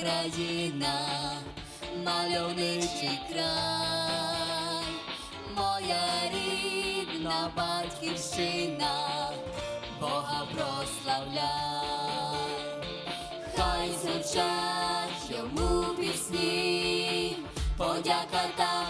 Україна, мальовничий край, моя рідна батьківщина, Бога прославляй, хай звучать йому пісні, подяка та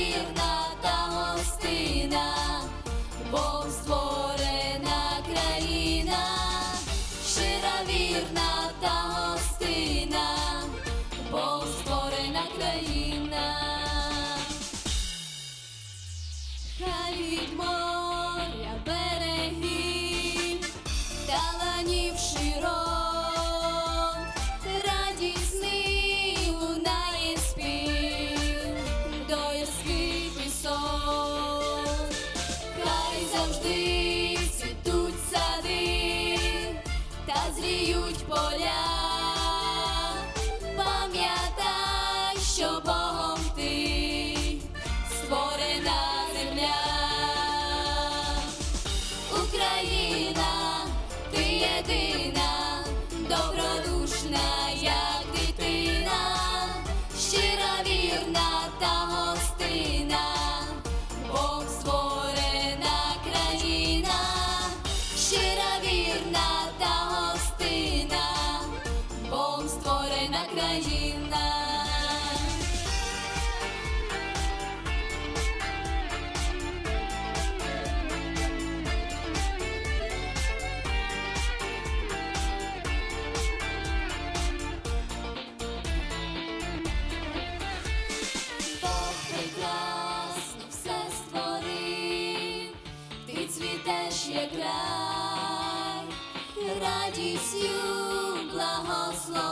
вірна та гостина, Бог завжди цвітуть сади та зріють поля. Пам'ятай, що Богом ти створена земля. Україна, ти єдина, створена країна. Прекрасно все створив, ти цвітеш як рай, радістю благослови, мій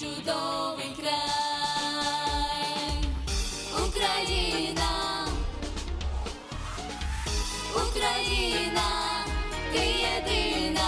чудовий край, Україна, Україна, ти єдина.